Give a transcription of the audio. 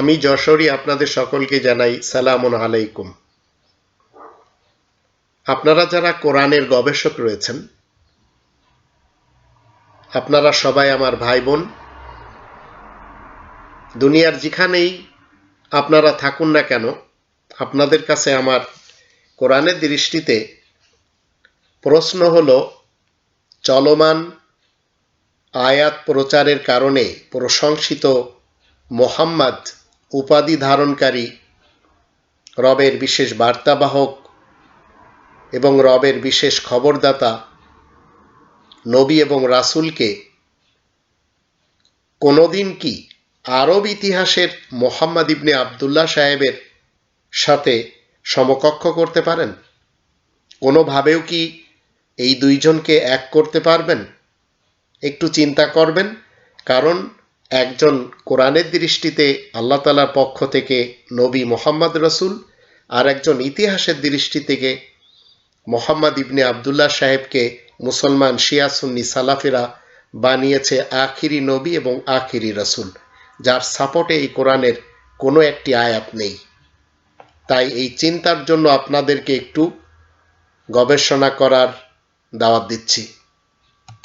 আমি যশোরী আপনাদের সকলকে জানাই সালামুন আলাইকুম। আপনারা যারা কোরআনের গবেষক রয়েছেন, আপনারা সবাই আমার ভাই বোন দুনিয়ার যেখানেই আপনারা থাকুন না কেন, আপনাদের কাছে আমার কোরআনের দৃষ্টিতে প্রশ্ন হলো, চলমান আয়াত প্রচারের কারণে প্রশংসিত মোহাম্মদ উপাধি ধারণকারী, রবের বিশেষ বার্তাবাহক এবং রবের বিশেষ খবরদাতা, নবী এবং রাসূলকে কোনোদিন কি আরব ইতিহাসের মোহাম্মদ ইবনে আবদুল্লাহ সাহেবের সাথে সমকক্ষ করতে পারেন? কোনোভাবেও কি এই দুইজনকে এক করতে পারবেন? একটু চিন্তা করবেন, কারণ একজন কোরআনের দৃষ্টিতে আল্লাহ তালার পক্ষ থেকে নবী মোহাম্মদ রসুল, আর একজন ইতিহাসের দৃষ্টি থেকে মোহাম্মদ ইবনে আবদুল্লাহ সাহেবকে মুসলমান শিয়া সুন্নি সালাফেরা বানিয়েছে আখিরি নবী এবং আখিরি রসুল, যার সাপোর্টে এই কোরআনের কোনো একটি আয়াত নেই। তাই এই চিন্তার জন্য আপনাদেরকে একটু গবেষণা করার দাওয়াত দিচ্ছি।